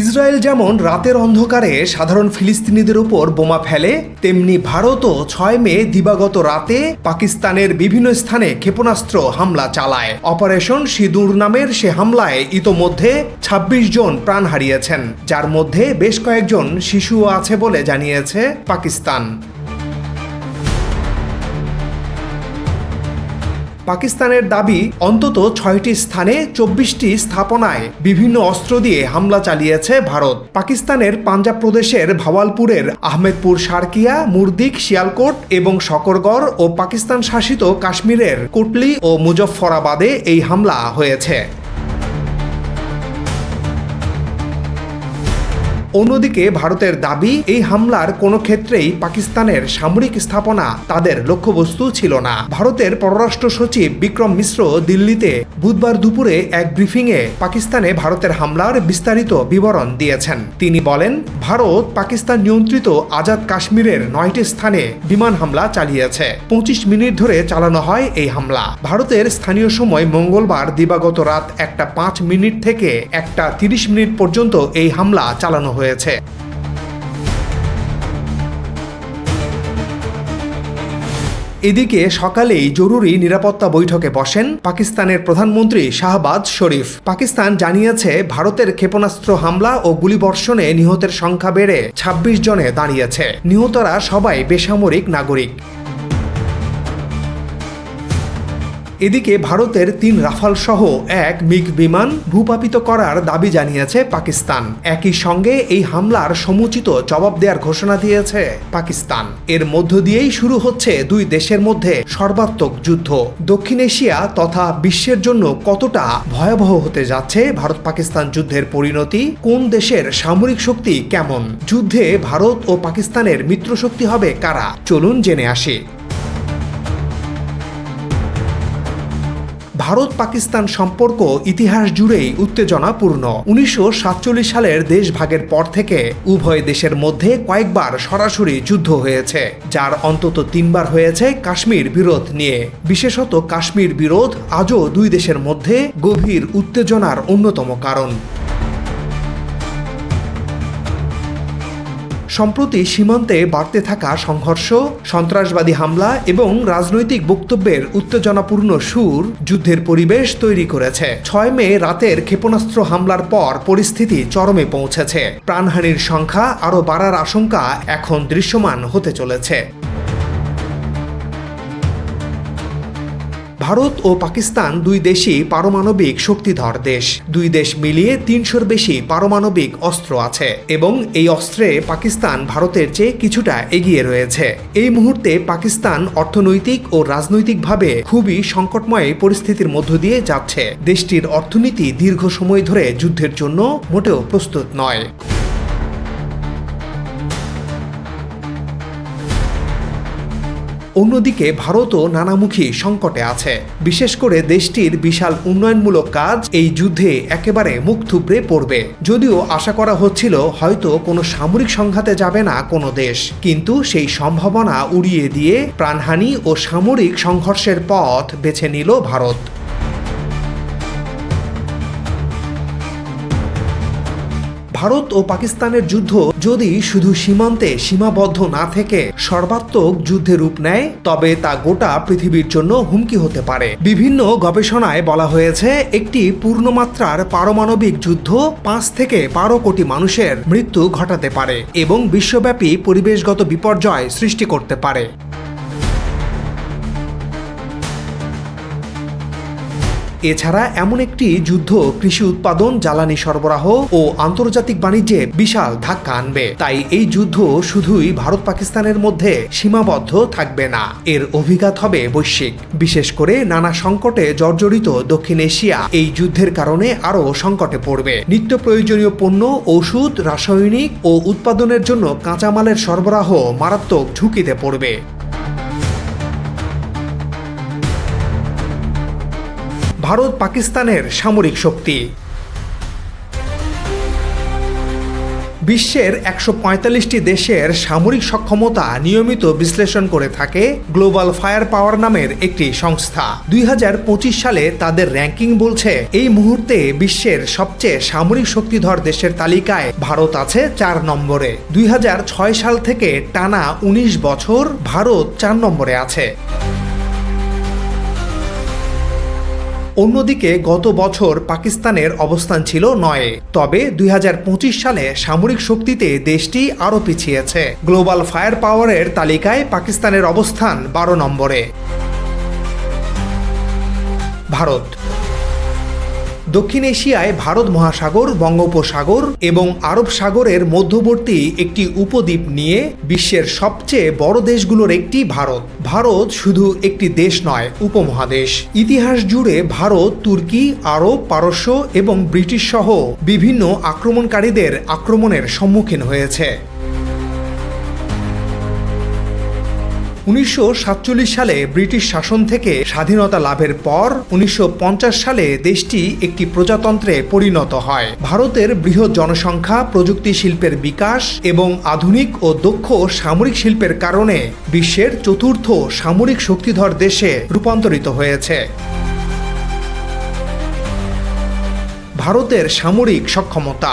Israel যেমন রাতের অন্ধকারে সাধারণ ফিলিস্তিনিদের উপর বোমা ফেলে, তেমনি ভারতও ছয় মে দিবাগত রাতে পাকিস্তানের বিভিন্ন স্থানে ক্ষেপণাস্ত্র হামলা চালায়। অপারেশন সিঁদুর নামের সে হামলায় ইতোমধ্যে ২৬ জন প্রাণ হারিয়েছেন, যার মধ্যে বেশ কয়েকজন শিশুও আছে বলে জানিয়েছে পাকিস্তান। পাকিস্তানের দাবি অন্তত ছয়টি স্থানে চব্বিশটি স্থাপনায় বিভিন্ন অস্ত্র দিয়ে হামলা চালিয়েছে ভারত। পাকিস্তানের পাঞ্জাব প্রদেশের ভাওয়ালপুরের আহমেদপুর, সার্কিয়া, মুরদিক, শিয়ালকোট এবং সকরগড় ও পাকিস্তান শাসিত কাশ্মীরের কোটলি ও মুজফ্ফরাবাদে এই হামলা হয়েছে। অন্যদিকে ভারতের দাবি, এই হামলার কোনো ক্ষেত্রেই পাকিস্তানের সামরিক স্থাপনা তাদের লক্ষ্যবস্তু ছিল না। ভারতের পররাষ্ট্র সচিব বিক্রম মিশ্র দিল্লিতে বুধবার দুপুরে এক ব্রিফিংয়ে পাকিস্তানে ভারতের হামলার বিস্তারিত বিবরণ দিয়েছেন। তিনি বলেন, ভারত পাকিস্তান নিয়ন্ত্রিত আজাদ কাশ্মীরের নয়টি স্থানে বিমান হামলা চালিয়েছে। পঁচিশ মিনিট ধরে চালানো হয় এই হামলা। ভারতের স্থানীয় সময় মঙ্গলবার দিবাগত রাত একটা পাঁচ মিনিট থেকে একটা তিরিশ মিনিট পর্যন্ত এই হামলা চালানো হয়েছে। এদিকে সকালেই জরুরি নিরাপত্তা বৈঠকে বসেন পাকিস্তানের প্রধানমন্ত্রী শাহবাজ শরীফ। পাকিস্তান জানিয়েছে ভারতের ক্ষেপণাস্ত্র হামলা ও গুলিবর্ষণে নিহতের সংখ্যা বেড়ে ২৬ জনে দাঁড়িয়েছে। নিহতরা সবাই বেসামরিক নাগরিক। এদিকে ভারতের তিন রাফাল সহ এক মিগ বিমান ভূপাপিত করার দাবি জানিয়েছে পাকিস্তান। একই সঙ্গে এই হামলার সমুচিত জবাব দেওয়ার ঘোষণা দিয়েছে পাকিস্তান। এর মধ্য দিয়েই শুরু হচ্ছে দুই দেশের মধ্যে সর্বাত্মক যুদ্ধ। দক্ষিণ এশিয়া তথা বিশ্বের জন্য কতটা ভয়াবহ হতে যাচ্ছে ভারত পাকিস্তান যুদ্ধের পরিণতি? কোন দেশের সামরিক শক্তি কেমন? যুদ্ধে ভারত ও পাকিস্তানের মিত্রশক্তি হবে কারা? চলুন জেনে আসি। ভারত পাকিস্তান সম্পর্ক ইতিহাস জুড়েই উত্তেজনাপূর্ণ। উনিশশো সাতচল্লিশ সালের দেশভাগের পর থেকে উভয় দেশের মধ্যে কয়েকবার সরাসরি যুদ্ধ হয়েছে, যার অন্তত তিনবার হয়েছে কাশ্মীর বিরোধ নিয়ে। বিশেষত কাশ্মীর বিরোধ আজও দুই দেশের মধ্যে গভীর উত্তেজনার অন্যতম কারণ। সম্প্রতি সীমান্তে বাড়তে থাকা সংঘর্ষ, সন্ত্রাসবাদী হামলা এবং রাজনৈতিক বক্তব্যের উত্তেজনাপূর্ণ সুর যুদ্ধের পরিবেশ তৈরি করেছে। ছয় মে রাতের ক্ষেপণাস্ত্র হামলার পর পরিস্থিতি চরমে পৌঁছেছে। প্রাণহানির সংখ্যা আরও বাড়ার আশঙ্কা এখন দৃশ্যমান হতে চলেছে। ভারত ও পাকিস্তান দুই দেশই পারমাণবিক শক্তিধর দেশ। দুই দেশ মিলিয়ে তিনশোর বেশি পারমাণবিক অস্ত্র আছে এবং এই অস্ত্রে পাকিস্তান ভারতের চেয়ে কিছুটা এগিয়ে রয়েছে। এই মুহূর্তে পাকিস্তান অর্থনৈতিক ও রাজনৈতিকভাবে খুবই সংকটময় পরিস্থিতির মধ্য দিয়ে যাচ্ছে। দেশটির অর্থনীতি দীর্ঘ সময় ধরে যুদ্ধের জন্য মোটেও প্রস্তুত নয়। অন্যদিকে ভারতও নানামুখী সংকটে আছে। বিশেষ করে দেশটির বিশাল উন্নয়নমূলক কাজ এই যুদ্ধে একেবারে মুখ থুবড়ে পড়বে। যদিও আশা করা হচ্ছিল হয়তো কোনো সামরিক সংঘাতে যাবে না কোনো দেশ। কিন্তু সেই সম্ভাবনা উড়িয়ে দিয়ে প্রাণহানি ও সামরিক সংঘর্ষের পথ বেছে নিল ভারত। ভারত ও পাকিস্তানের যুদ্ধ যদি শুধু সীমান্তে সীমাবদ্ধ না থেকে সর্বাত্মক যুদ্ধে রূপ নেয়, তবে তা গোটা পৃথিবীর জন্য হুমকি হতে পারে। বিভিন্ন গবেষণায় বলা হয়েছে, একটি পূর্ণমাত্রার পারমাণবিক যুদ্ধ পাঁচ থেকে বারো কোটি মানুষের মৃত্যু ঘটাতে পারে এবং বিশ্বব্যাপী পরিবেশগত বিপর্যয় সৃষ্টি করতে পারে। এছাড়া এমন একটি যুদ্ধ কৃষি উৎপাদন, জ্বালানি সরবরাহ ও আন্তর্জাতিক বাণিজ্যে বিশাল ধাক্কা আনবে। তাই এই যুদ্ধ শুধুই ভারত পাকিস্তানের মধ্যে সীমাবদ্ধ থাকবে না। এর অভিঘাত হবে বৈশ্বিক। বিশেষ করে নানা সংকটে জর্জরিত দক্ষিণ এশিয়া এই যুদ্ধের কারণে আরও সংকটে পড়বে। নিত্য প্রয়োজনীয় পণ্য, ওষুধ, রাসায়নিক ও উৎপাদনের জন্য কাঁচামালের সরবরাহ মারাত্মক ঝুঁকিতে পড়বে। ভারত পাকিস্তানের সামরিক শক্তি। বিশ্বের একশো পঁয়তাল্লিশটি দেশের সামরিক সক্ষমতা নিয়মিত বিশ্লেষণ করে থাকে গ্লোবাল ফায়ার পাওয়ার নামের একটি সংস্থা। দুই হাজার পঁচিশ সালে তাদের র্যাঙ্কিং বলছে, এই মুহূর্তে বিশ্বের সবচেয়ে সামরিক শক্তিধর দেশের তালিকায় ভারত আছে চার নম্বরে। দুই হাজার ছয় সাল থেকে টানা ১৯ বছর ভারত চার নম্বরে আছে। অন্যদিকে গত বছর পাকিস্তানের অবস্থান ছিল নয়। তবে দুই হাজার পঁচিশ সালে সামরিক শক্তিতে দেশটি আরও পিছিয়েছে। গ্লোবাল ফায়ার পাওয়ারের তালিকায় পাকিস্তানের অবস্থান বারো নম্বরে। ভারত দক্ষিণ এশিয়ায় ভারত মহাসাগর, বঙ্গোপসাগর এবং আরব সাগরের মধ্যবর্তী একটি উপদ্বীপ নিয়ে বিশ্বের সবচেয়ে বড় দেশগুলোর একটি ভারত। ভারত শুধু একটি দেশ নয়, উপমহাদেশ। ইতিহাস জুড়ে ভারত, তুর্কি, আরব, পারস্য এবং ব্রিটিশ সহ বিভিন্ন আক্রমণকারীদের আক্রমণের সম্মুখীন হয়েছে। উনিশশো সাতচল্লিশ সালে ব্রিটিশ শাসন থেকে স্বাধীনতা লাভের পর উনিশশো পঞ্চাশ সালে দেশটি একটি প্রজাতন্ত্রে পরিণত হয়। ভারতের বৃহৎ জনসংখ্যা, প্রযুক্তি শিল্পের বিকাশ এবং আধুনিক ও দক্ষ সামরিক শিল্পের কারণে বিশ্বের চতুর্থ সামরিক শক্তিধর দেশে রূপান্তরিত হয়েছে। ভারতের সামরিক সক্ষমতা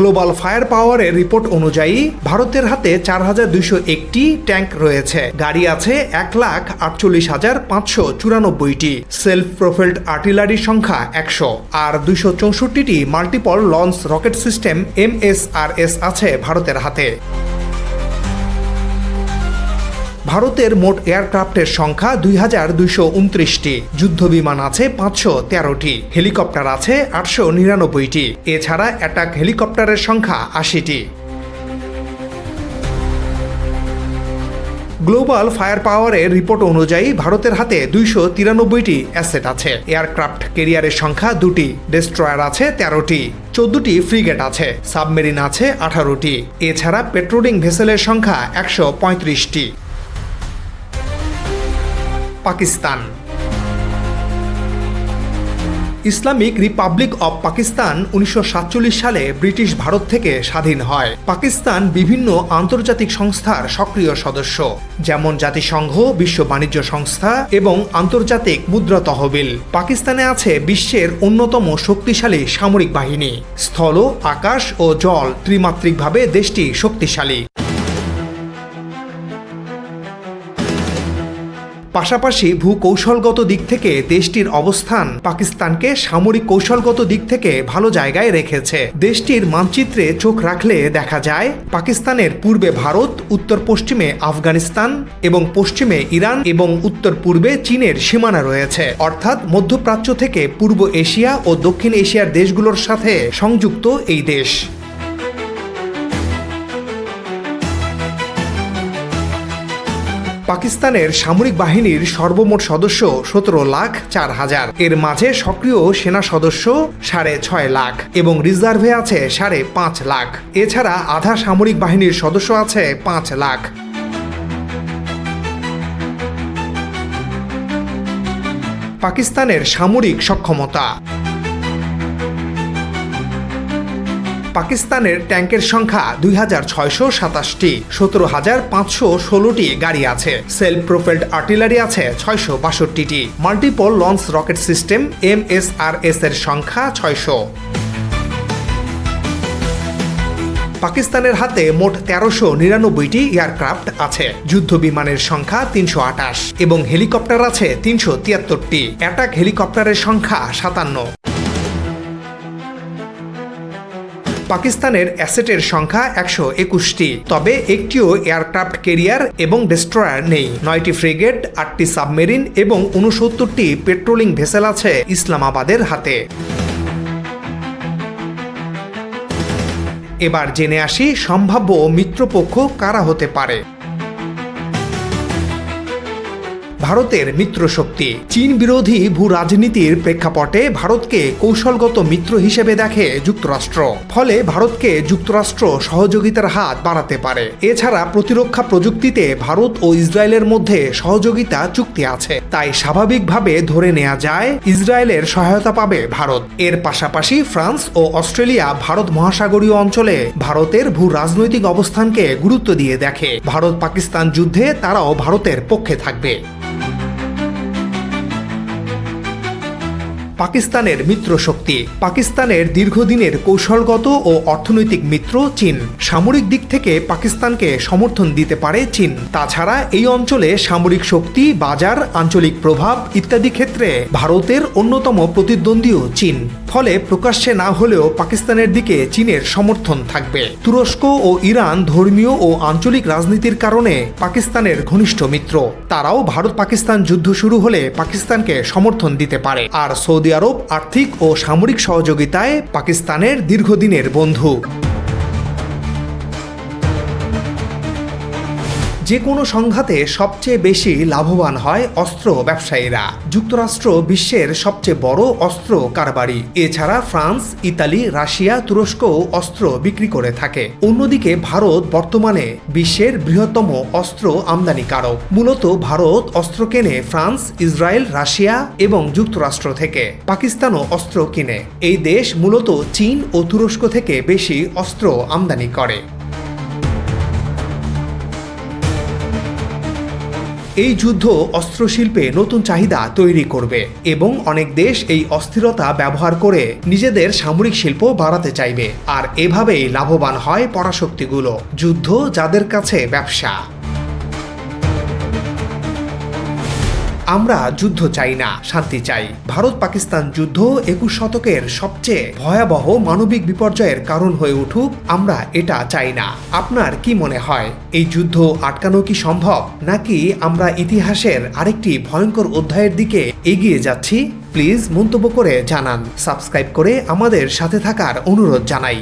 গ্লোবাল ফায়ার পাওয়ারের রিপোর্ট অনুযায়ী ভারতের হাতে চার হাজার দুইশো একটি ট্যাঙ্ক রয়েছে। গাড়ি আছে এক লাখ আটচল্লিশ হাজার পাঁচশো চুরানব্বইটি। সেলফ প্রোফেল্ড আর্টিলারির সংখ্যা একশো। আর দুইশো চৌষট্টিটি multiple launch rocket system M S R S আছে ভারতের হাতে। ভারতের মোট এয়ারক্রাফটের সংখ্যা দুই হাজার দুইশো উনত্রিশটি। যুদ্ধ বিমান আছে পাঁচশো তেরোটি। হেলিকপ্টার আছে আটশো নিরানব্বইটি। এছাড়া অ্যাটাক হেলিকপ্টারের সংখ্যা আশিটি। গ্লোবাল ফায়ার পাওয়ারের রিপোর্ট অনুযায়ী ভারতের হাতে দুইশো তিরানব্বইটি অ্যাসেট আছে। এয়ারক্রাফট কেরিয়ারের সংখ্যা দুটি। ডেস্ট্রয়ার আছে তেরোটি। চোদ্দটি ফ্রিগেট আছে। সাবমেরিন আছে আঠারোটি। এছাড়া পেট্রোলিং ভেসেলের সংখ্যা একশো পঁয়ত্রিশটি। Pakistan. Islamic republic of Pakistan উনিশশো সাতচল্লিশ সালে ব্রিটিশ ভারত থেকে স্বাধীন হয়। পাকিস্তান বিভিন্ন আন্তর্জাতিক সংস্থার সক্রিয় সদস্য, যেমন জাতিসংঘ, বিশ্ব বাণিজ্য সংস্থা এবং আন্তর্জাতিক মুদ্রা তহবিল। পাকিস্তানে আছে বিশ্বের অন্যতম শক্তিশালী সামরিক বাহিনী। স্থল, আকাশ ও জল ত্রিমাত্রিকভাবে দেশটি শক্তিশালী। পাশাপাশি ভূকৌশলগত দিক থেকে দেশটির অবস্থান পাকিস্তানকে সামরিক কৌশলগত দিক থেকে ভালো জায়গায় রেখেছে। দেশটির মানচিত্রে চোখ রাখলে দেখা যায়, পাকিস্তানের পূর্বে ভারত উত্তর পশ্চিমে আফগানিস্তান এবং পশ্চিমে ইরান এবং উত্তর পূর্বে চীনের সীমানা রয়েছে। অর্থাৎ মধ্যপ্রাচ্য থেকে পূর্ব এশিয়া ও দক্ষিণ এশিয়ার দেশগুলোর সাথে সংযুক্ত এই দেশ। পাকিস্তানের সামরিক বাহিনীর সর্বমোট সদস্য সতেরো লাখ চার হাজার। এর মাঝে সক্রিয় সেনা সদস্য সাড়ে ছয় লাখ এবং রিজার্ভে আছে সাড়ে পাঁচ লাখ। এছাড়া আধা সামরিক বাহিনীর সদস্য আছে পাঁচ লাখ। পাকিস্তানের সামরিক সক্ষমতা। পাকিস্তানের ট্যাঙ্কের সংখ্যা দুই হাজার ছয়শো সাতাশটি। সতেরো হাজার পাঁচশো ষোলোটি গাড়ি আছে। সেলফ প্রোফেল্ড আর্টিলারি আছে ছয়শো বাষট্টিটি। Multiple launch rocket system M S R S এর সংখ্যা ছয়শো। পাকিস্তানের হাতে মোট তেরোশো নিরানব্বইটি এয়ারক্রাফট আছে। যুদ্ধ বিমানের সংখ্যা তিনশো আটাশ এবং হেলিকপ্টার আছে তিনশো তিয়াত্তরটি। অ্যাটাক হেলিকপ্টারের সংখ্যা সাতান্ন। পাকিস্তানের অ্যাসেটের সংখ্যা একশো একুশটি। তবে একটিও এয়ারক্রাফট কেরিয়ার এবং ডেস্ট্রয়ার নেই। নয়টি ফ্রিগেট, আটটি সাবমেরিন এবং উনসত্তরটি পেট্রোলিং ভেসেল আছে ইসলামাবাদের হাতে। এবার জেনে আসি সম্ভাব্য মিত্রপক্ষ কারা হতে পারে। ভারতের মিত্র শক্তি চীন বিরোধী ভূ রাজনীতির প্রেক্ষাপটে ভারতকে কৌশলগত মিত্র হিসেবে দেখে যুক্তরাষ্ট্র। ফলে ভারতকে যুক্তরাষ্ট্র সহযোগিতার হাত বাড়াতে পারে। এছাড়া প্রতিরক্ষা প্রযুক্তিতে ভারত ও ইসরায়েলের মধ্যে সহযোগিতা চুক্তি আছে। তাই স্বাভাবিকভাবে ধরে নেওয়া যায়, ইসরায়েলের সহায়তা পাবে ভারত। এর পাশাপাশি ফ্রান্স ও অস্ট্রেলিয়া ভারত মহাসাগরীয় অঞ্চলে ভারতের ভূ রাজনৈতিক অবস্থানকে গুরুত্ব দিয়ে দেখে। ভারত পাকিস্তান যুদ্ধে তারাও ভারতের পক্ষে থাকবে। পাকিস্তানের মিত্র শক্তি। পাকিস্তানের দীর্ঘদিনের কৌশলগত ও অর্থনৈতিক মিত্র চীন। সামরিক দিক থেকে পাকিস্তানকে সমর্থন দিতে পারে চীন। তাছাড়া এই অঞ্চলে সামরিক শক্তি, বাজার, আঞ্চলিক প্রভাব ইত্যাদি ক্ষেত্রে ভারতের অন্যতম প্রতিদ্বন্দ্বীও চীন। ফলে প্রকাশ্যে না হলেও পাকিস্তানের দিকে চীনের সমর্থন থাকবে। তুরস্ক ও ইরান ধর্মীয় ও আঞ্চলিক রাজনীতির কারণে পাকিস্তানের ঘনিষ্ঠ মিত্র। তারাও ভারত পাকিস্তান যুদ্ধ শুরু হলে পাকিস্তানকে সমর্থন দিতে পারে। আর সৌদি আরব আর্থিক ও সামরিক সহযোগিতায় পাকিস্তানের দীর্ঘদিনের বন্ধু। যে কোনো সংঘাতে সবচেয়ে বেশি লাভবান হয় অস্ত্র ব্যবসায়ীরা। যুক্তরাষ্ট্র বিশ্বের সবচেয়ে বড় অস্ত্র কারবারি। এছাড়া ফ্রান্স, ইতালি, রাশিয়া, তুরস্ক অস্ত্র বিক্রি করে থাকে। অন্যদিকে ভারত বর্তমানে বিশ্বের বৃহত্তম অস্ত্র আমদানিকারক। মূলত ভারত অস্ত্র কেনে ফ্রান্স, ইসরায়েল, রাশিয়া এবং যুক্তরাষ্ট্র থেকে। পাকিস্তানও অস্ত্র কিনে। এই দেশ মূলত চীন ও তুরস্ক থেকে বেশি অস্ত্র আমদানি করে। এই যুদ্ধ অস্ত্রশিল্পে নতুন চাহিদা তৈরি করবে এবং অনেক দেশ এই অস্থিরতা ব্যবহার করে নিজেদের সামরিক শিল্প বাড়াতে চাইবে। আর এভাবেই লাভবান হয় পরাশক্তিগুলো। যুদ্ধ যাদের কাছে ব্যবসা। আমরা যুদ্ধ চাই না, শান্তি চাই। ভারত পাকিস্তান যুদ্ধ একুশ শতকের সবচেয়ে ভয়াবহ মানবিক বিপর্যয়ের কারণ হয়ে উঠুক, আমরা এটা চাই না। আপনার কি মনে হয়, এই যুদ্ধ আটকানো কি সম্ভব, নাকি আমরা ইতিহাসের আরেকটি ভয়ঙ্কর অধ্যায়ের দিকে এগিয়ে যাচ্ছি? প্লিজ মন্তব্য করে জানান। সাবস্ক্রাইব করে আমাদের সাথে থাকার অনুরোধ জানাই।